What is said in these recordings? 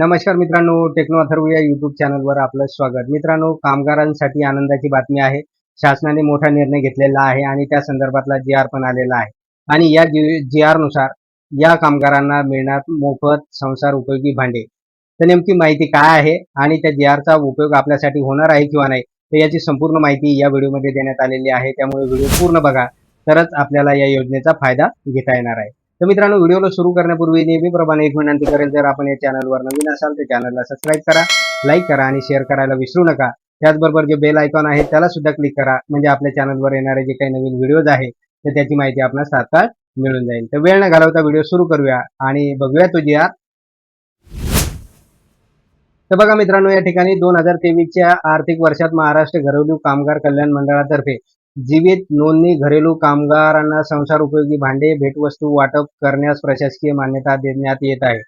नमस्कार मित्रांनो टेक्नो अथर्व या युट्यूब चॅनलवर आपलं स्वागत. मित्रांनो कामगारांसाठी आनंदाची बातमी आहे. शासनाने मोठा निर्णय घेतलेला आहे आणि त्या संदर्भातला जी आर पण आलेला आहे. आणि या जी आरनुसार या कामगारांना मिळणार मोफत संसार उपयोगी भांडे. तर नेमकी माहिती काय आहे आणि त्या जी आरचा उपयोग आपल्यासाठी होणार आहे किंवा नाही तर याची संपूर्ण माहिती या व्हिडिओमध्ये देण्यात आलेली आहे. त्यामुळे व्हिडिओ पूर्ण बघा तरच आपल्याला या योजनेचा फायदा घेता येणार आहे. तर मित्रांनो व्हिडिओला सुरू करण्यापूर्वी नेहमीप्रमाणे एक विनंती करेल जर आपण या चॅनलवर नवीन असाल तर चॅनलला सबस्क्राईब करा लाईक करा आणि शेअर करायला विसरू नका. त्याचबरोबर जे बेल आयकॉन आहे त्याला सुद्धा क्लिक करा. म्हणजे आपल्या चॅनलवर येणारे जे काही नवीन व्हिडिओज आहे तर त्याची माहिती आपल्याला तात्काळ मिळून जाईल. तर वेळ न घालवता व्हिडिओ सुरू करूया आणि बघूया तुझी आत तर बघा मित्रांनो या ठिकाणी दोन हजार तेवीसच्या आर्थिक वर्षात महाराष्ट्र घरेलू कामगार कल्याण मंडळातर्फे जीवित नोंदणी घरेलू कामगारांना संसार उपयोगी भांडे भेटवस्तू वाटप करण्यास प्रशासकीय मान्यता देण्यात येत आहे.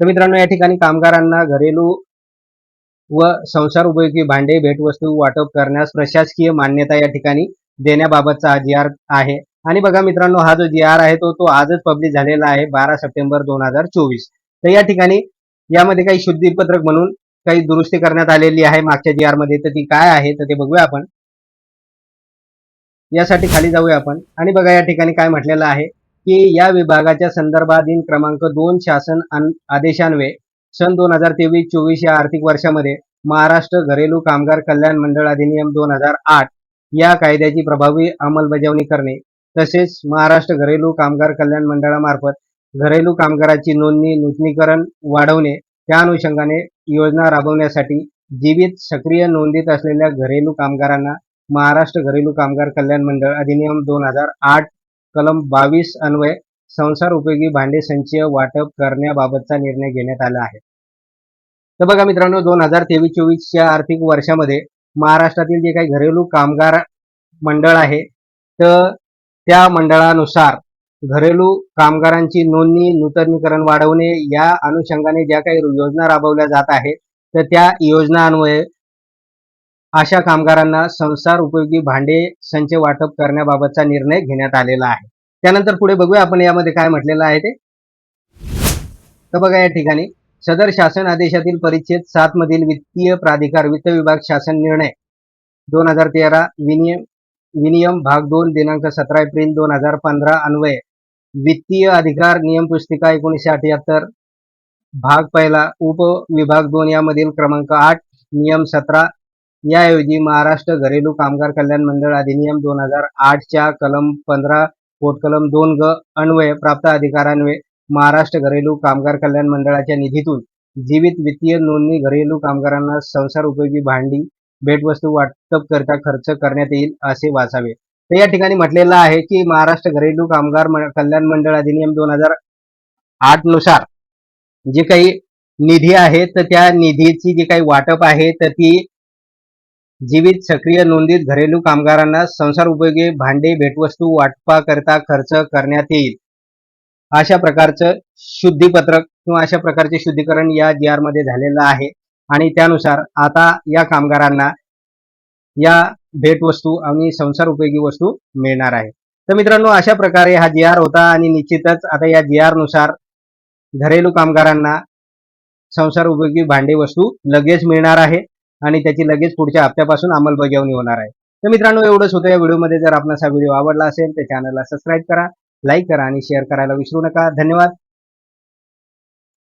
तर मित्रांनो या ठिकाणी कामगारांना घरेलू व संसार उपयोगी भांडे भेटवस्तू वाटप करण्यास प्रशासकीय मान्यता या ठिकाणी देण्याबाबतचा हा जी आर आहे. आणि बघा मित्रांनो हा जो जी आर आहे तो तो आजच पब्लिश झालेला आहे बारा सप्टेंबर दोन हजार चोवीस. तर या ठिकाणी यामध्ये काही शुद्धीपत्रक म्हणून काही दुरुस्ती करण्यात आलेली आहे मागच्या जी आरमध्ये. तर ती काय आहे तर ते बघूया आपण. यासाठी खाली जाऊया आपण. आणि बघा या ठिकाणी काय म्हटलेलं आहे की या विभागाच्या संदर्भाधीन क्रमांक दोन शासन अन- आदेशान्वये सन दोन हजार तेवीस चोवीस या आर्थिक वर्षामध्ये महाराष्ट्र घरेलू कामगार कल्याण मंडळ अधिनियम दोन हजार आठ या कायद्याची प्रभावी अंमलबजावणी करणे तसेच महाराष्ट्र घरेलू कामगार कल्याण मंडळामार्फत घरेलू कामगाराची नोंदणी नूतनीकरण वाढवणे त्या अनुषंगाने योजना राबवण्यासाठी जीवित सक्रिय नोंदीत असलेल्या घरेलू कामगारांना महाराष्ट्र घरेलू कामगार कल्याण मंडळ अधिनियम दोन हजार आठ कलम बावीस अन्वये संसार उपयोगी भांडे संचय वाटप करण्याबाबतचा निर्णय घेण्यात आला आहे. तर बघा मित्रांनो दोन हजार तेवीस चोवीसच्या आर्थिक वर्षामध्ये महाराष्ट्रातील जे काही घरेलू कामगार मंडळ आहे तर त्या मंडळानुसार घरेलू कामगारांची नोंदणी नूतनीकरण वाढवणे या अनुषंगाने ज्या काही योजना राबवल्या जात आहेत तर त्या योजना अशा कामगारांना संसार उपयोगी भांडे संच वाटप करण्याबाबतचा निर्णय घेण्यात आलेला आहे. त्यानंतर पुढे बघूया आपण यामध्ये काय म्हटलेलं आहे ते. तर बघा या ठिकाणी सदर शासन आदेशातील परिच्छेद सात मधील वित्तीय प्राधिकार वित्त विभाग शासन निर्णय दोन हजार तेरा विनियम विनियम भाग दोन दिनांक सतरा एप्रिल दोन हजार पंधरा अन्वये वित्तीय अधिकार नियम पुस्तिका एकोणीसशे अठ्याहत्तर भाग पहिला उप विभाग दोन यामधील क्रमांक आठ नियम सतरा याऐवजी महाराष्ट्र घरेलू कामगार कल्याण मंडळ अधिनियम दोन हजार आठच्या कलम पंधरा पोटकलम दोन ग अन्वये प्राप्त अधिकारान्वये महाराष्ट्र घरेलू कामगार कल्याण मंडळाच्या निधीतून जीवित वित्तीय नोंदणी घरेलू कामगारांना संसार उपयोगी भांडी भेटवस्तू वाटप करता खर्च करण्यात येईल असे वाचावे. तर या ठिकाणी म्हटलेलं आहे की महाराष्ट्र घरेलू कामगार कल्याण मंडळ अधिनियम दोन हजार आठनुसार जे काही निधी आहे तर त्या निधीची जी काही वाटप आहे तर ती जीवित सक्रिय नोंदीत घरेलू कामगारांना संसार उपयोगी भांडे भेटवस्तू वाटपाकरता खर्च करण्यात येईल. अशा प्रकारचं शुद्धीपत्रक किंवा अशा प्रकारचे शुद्धीकरण या जी आरमध्ये झालेलं आहे. आणि त्यानुसार आता या कामगारांना या भेटवस्तू आणि संसार उपयोगी वस्तू मिळणार आहे. तर मित्रांनो अशा प्रकारे हा जी आर होता आणि निश्चितच आता या जी आरनुसार घरेलू कामगारांना संसार उपयोगी भांडे वस्तू लगेच मिळणार आहे. आणि त्याची लगेच पुढच्या हप्त्यापासून अंमलबजावणी होणार आहे. तर मित्रांनो एवढंच होतं. या व्हिडिओमध्ये जर आपणास हा व्हिडिओ आवडला असेल तर चॅनलला सबस्क्राईब करा लाईक करा आणि शेअर करायला विसरू नका. धन्यवाद.